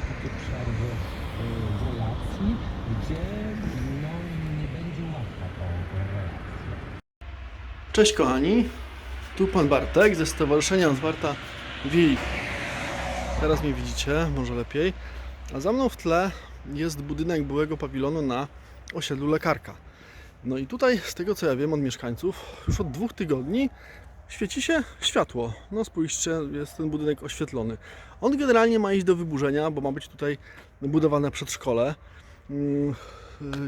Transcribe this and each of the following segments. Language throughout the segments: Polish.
takie przerwy y, w relacji, gdzie no, nie będzie łatwa ta relacja. Cześć kochani, tu pan Bartek ze Stowarzyszenia Zwarta Wilk. Teraz mnie widzicie, może lepiej. A za mną w tle jest budynek byłego pawilonu na osiedlu Lekarka. No i tutaj, z tego co ja wiem od mieszkańców, już od dwóch tygodni świeci się światło. No spójrzcie, jest ten budynek oświetlony. On generalnie ma iść do wyburzenia, bo ma być tutaj budowane przedszkole. Mm,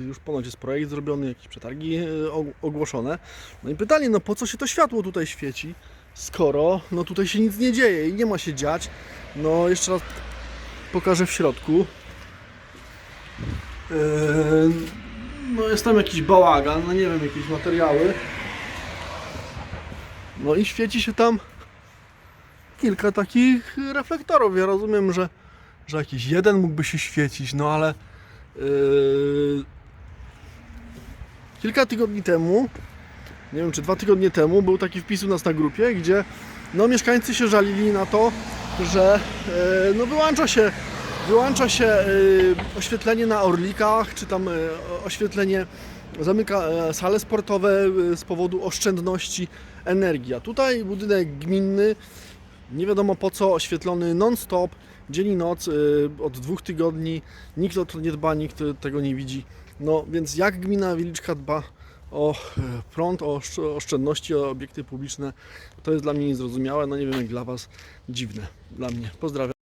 Już ponoć jest projekt zrobiony, jakieś przetargi og- ogłoszone. No i pytanie, no po co się to światło tutaj świeci, skoro no tutaj się nic nie dzieje i nie ma się dziać. No jeszcze raz pokażę w środku. Yy, no jest tam jakiś bałagan, no nie wiem, jakieś materiały. No i świeci się tam kilka takich reflektorów. Ja rozumiem, że, że jakiś jeden mógłby się świecić, no ale yy, kilka tygodni temu, nie wiem czy dwa tygodnie temu, był taki wpis u nas na grupie, gdzie no, mieszkańcy się żalili na to, że e, no, wyłącza się, wyłącza się e, oświetlenie na orlikach, czy tam e, oświetlenie zamyka e, sale sportowe e, z powodu oszczędności energii. A tutaj budynek gminny, nie wiadomo po co, oświetlony non-stop, dzień i noc, od dwóch tygodni, nikt o to nie dba, nikt tego nie widzi. No więc jak gmina Wieliczka dba o e, prąd, o oszcz- oszczędności, o obiekty publiczne, to jest dla mnie niezrozumiałe, no nie wiem jak dla Was, dziwne dla mnie. Pozdrawiam.